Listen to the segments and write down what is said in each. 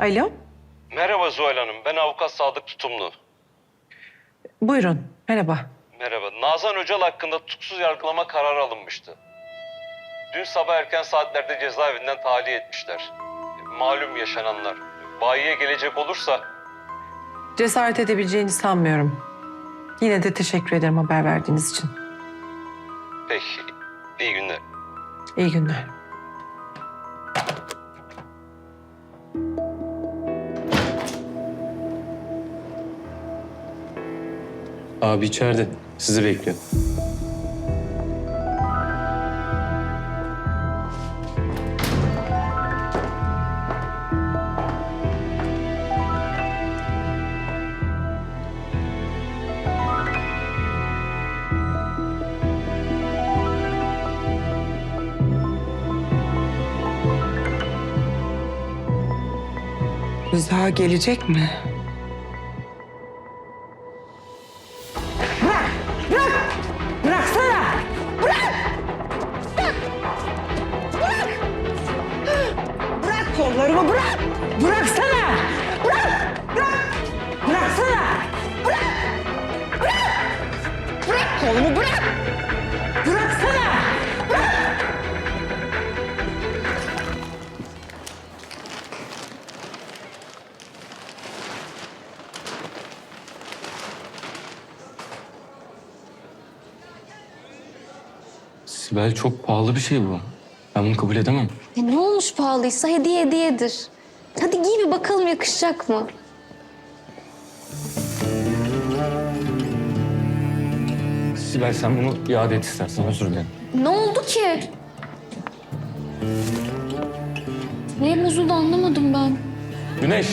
Alo, Merhaba Zuhal Hanım, ben avukat Sadık Tutumlu. buyurun. Merhaba. Merhaba. Nazan Öcal hakkında tutuksuz yargılama kararı alınmıştı. Dün sabah erken saatlerde cezaevinden tahliye etmişler. Malum yaşananlar. Bayiye gelecek olursa Cesaret edebileceğini sanmıyorum. Yine de teşekkür ederim haber verdiğiniz için. peki iyi günler. İyi günler. Abi içeride. Sizi bekliyor. Rıza gelecek mi? Kollarımı bırak! Bıraksana! Bırak! Bırak! Bıraksana! Bırak! Bırak! Bırak kolumu bırak! Bıraksana! Sibel çok pahalı bir şey bu. Ben bunu kabul edemem. E ne olmuş pahalıysa hediye hediyedir. Hadi giy bir bakalım yakışacak mı? Sibel sen bunu iade et istersen özür dilerim. Ne oldu ki? Neye bozuldu anlamadım ben. Güneş.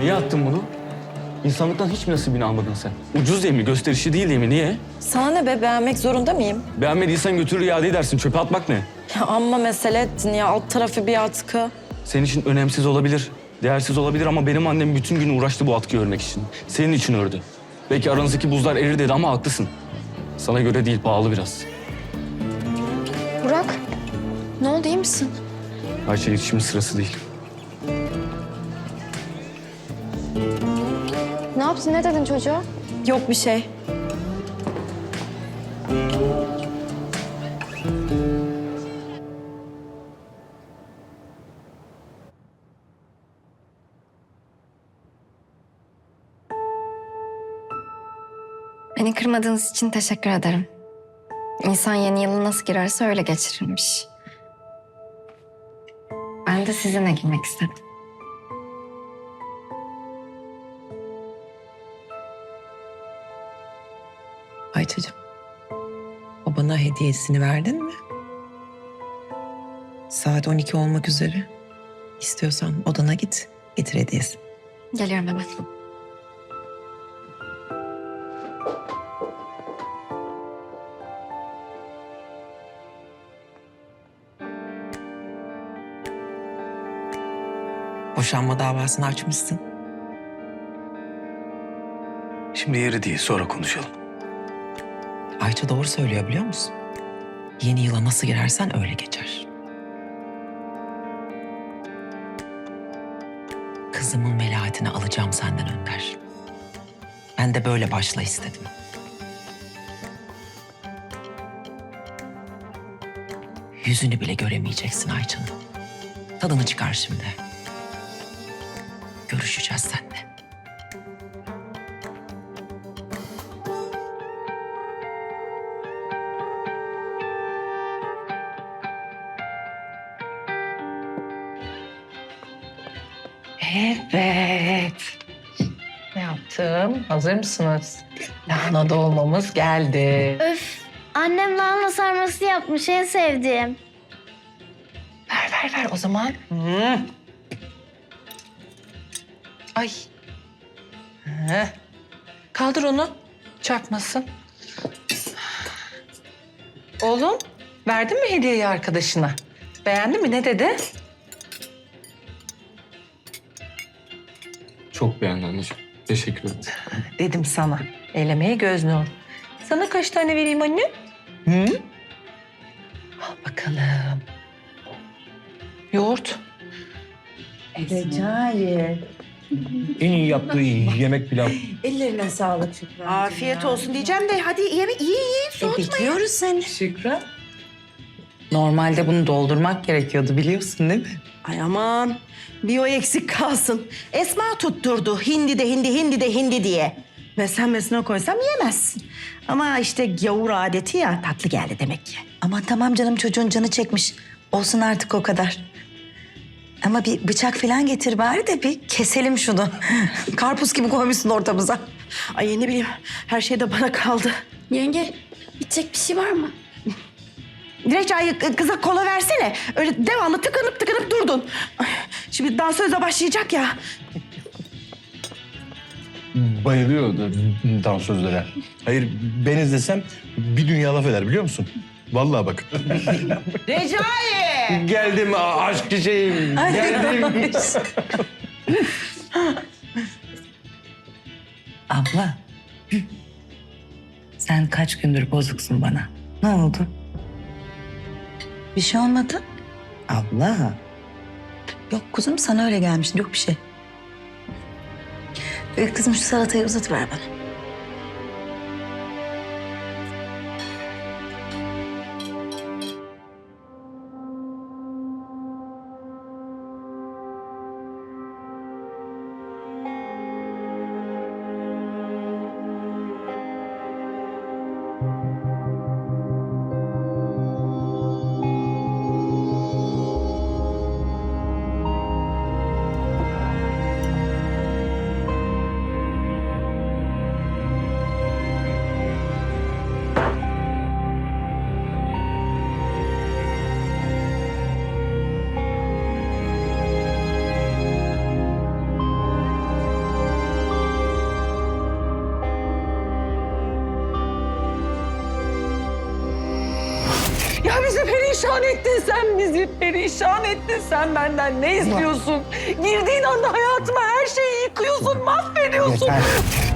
Niye attın bunu? İnsanlıktan hiç mi nasibini almadın sen? Ucuz diye mi, gösterişi değil diye mi? Niye? Sana ne be beğenmek zorunda mıyım? Beğenmediysen götürür iade edersin. Çöpe atmak ne? Ya amma mesele ettin ya alt tarafı bir atkı. Senin için önemsiz olabilir, değersiz olabilir ama benim annem bütün gün uğraştı bu atkıyı örmek için. Senin için ördü. Belki aranızdaki buzlar erir dedi ama haklısın. Sana göre değil, pahalı biraz. Burak, ne oldu iyi misin? Ayça iletişimin sırası değil. Ne yaptın ne dedin çocuğa? Yok bir şey. Beni kırmadığınız için teşekkür ederim. İnsan yeni yılı nasıl girerse öyle geçirirmiş. Ben de sizinle girmek istedim. Ayça'cığım, babana hediyesini verdin mi? Saat 12 olmak üzere. İstiyorsan odana git, getir hediyesini. Geliyorum hemen. Boşanma davasını açmışsın. Şimdi yeri değil, sonra konuşalım. Ayça doğru söylüyor biliyor musun? Yeni yıla nasıl girersen öyle geçer. Kızımın velayetini alacağım senden Önder. Ben de böyle başla istedim. Yüzünü bile göremeyeceksin Ayça'nın. Tadını çıkar şimdi. Görüşeceğiz seninle. Yaptım? Hazır mısınız? Lahana dolmamız geldi. Öf, annem lahana sarması yapmış en sevdiğim. Ver ver ver o zaman. Ay. Kaldır onu. Çarpmasın. Oğlum, verdin mi hediyeyi arkadaşına? Beğendi mi? Ne dedi? Çok beğendim anneciğim. Teşekkür ederim. Dedim sana. Elemeye göz nur. Sana kaç tane vereyim anne? Hı? Al bakalım. Yoğurt. Recai. En iyi yaptığı yemek pilav. Ellerine sağlık Şükran. Afiyet olsun diyeceğim de hadi yeme iyi iyi soğutma. Bekliyoruz seni. Şükran. Normalde bunu doldurmak gerekiyordu biliyorsun değil mi? Ay aman bir o eksik kalsın. Esma tutturdu hindi de hindi hindi de hindi diye. Meslen mesne koysam yemezsin. Ama işte gavur adeti ya tatlı geldi demek ki. Aman tamam canım çocuğun canı çekmiş. Olsun artık o kadar. Ama bir bıçak falan getir bari de bir keselim şunu. Karpuz gibi koymuşsun ortamıza. Ay ne bileyim her şey de bana kaldı. Yenge, içecek bir şey var mı? Recai kıza kola versene. Öyle devamlı tıkanıp tıkanıp durdun. Ay, Şimdi dansöze başlayacak ya. Bayılıyor dansözlere. Hayır ben izlesem bir dünya laf eder biliyor musun? Vallahi bak. Recai! Geldim a- aşk çiçeğim. Geldim. Abla. Sen kaç gündür bozuksun bana. Ne oldu? Bir şey olmadı. Abla. Yok kuzum sana öyle gelmiş. Yok bir şey. Ee, Kızım şu salatayı uzatıver bana. Perişan ettin sen bizi. Perişan ettin sen benden. Ne istiyorsun? Girdiğin anda hayatıma her şeyi yıkıyorsun, mahvediyorsun. Yardım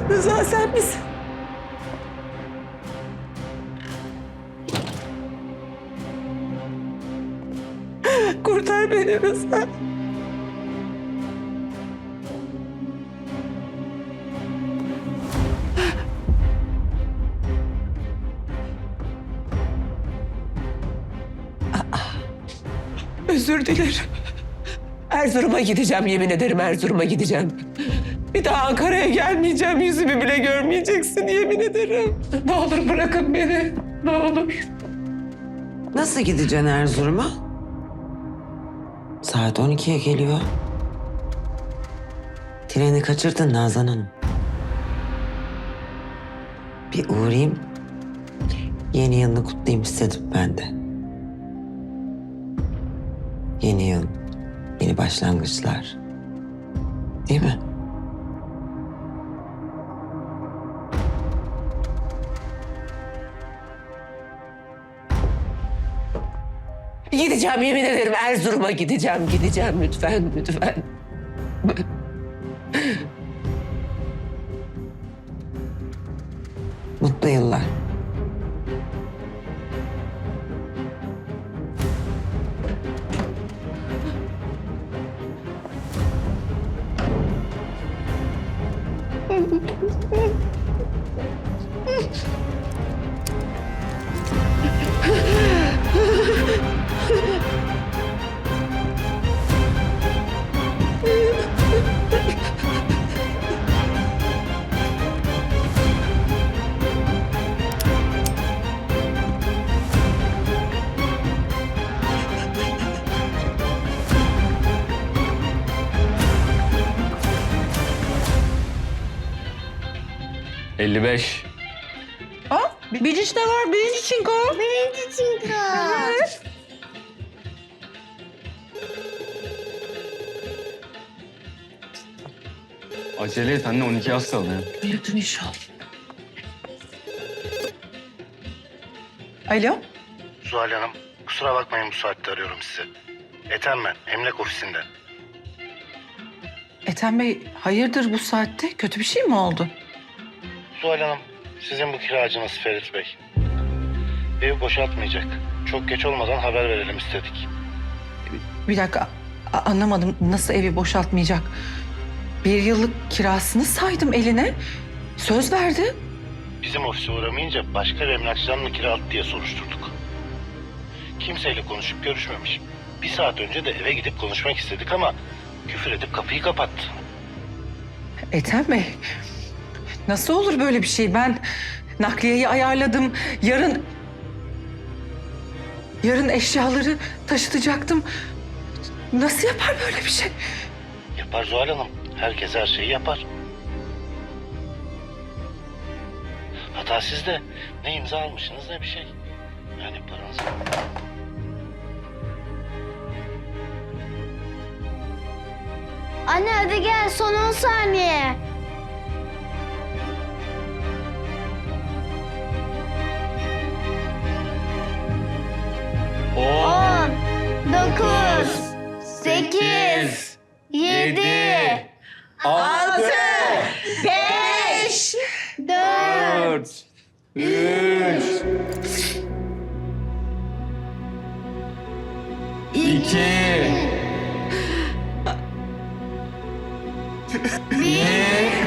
Rıza sen misin? Kurtar beni Rıza. Özür dilerim. Erzurum'a gideceğim yemin ederim Erzurum'a gideceğim. Bir daha Ankara'ya gelmeyeceğim yüzümü bile görmeyeceksin yemin ederim. Ne olur bırakın beni ne olur. Nasıl gideceksin Erzurum'a? Saat 12'ye geliyor. Treni kaçırdın Nazan Hanım. Bir uğrayayım. Yeni yılını kutlayayım istedim ben de. Yeni yıl Yeni başlangıçlar. Değil mi? Gideceğim yemin ederim Erzurum'a gideceğim. Gideceğim lütfen lütfen. 55. Aa, birinci de var. Birinci çinko. Birinci çinko. Evet. Acele et anne 12 az kaldı. Büyüdün inşallah. Alo. Zuhal Hanım, kusura bakmayın bu saatte arıyorum sizi. Ethem ben, emlak ofisinden. Ethem Bey hayırdır bu saatte? Kötü bir şey mi oldu? Zuhal Hanım, sizin bu kiracınız Ferit Bey. Evi boşaltmayacak. Çok geç olmadan haber verelim istedik. Bir dakika, a- anlamadım. Nasıl evi boşaltmayacak? Bir yıllık kirasını saydım eline. Söz verdi. Bizim ofise uğramayınca başka bir emlakçıdan mı kiraladı diye soruşturduk. Kimseyle konuşup görüşmemiş. Bir saat önce de eve gidip konuşmak istedik ama küfür edip kapıyı kapattı. Ethem Bey, nasıl olur böyle bir şey? Ben nakliyeyi ayarladım. Yarın... Yarın eşyaları taşıtacaktım. Nasıl yapar böyle bir şey? Yapar Zuhal Hanım. Herkes her şeyi yapar. Hata sizde. Ne imza almışsınız ne bir şey. Yani paranızı... Anne hadi gel son 10 saniye. yedi, altı, beş, dört, üç, iki, bir.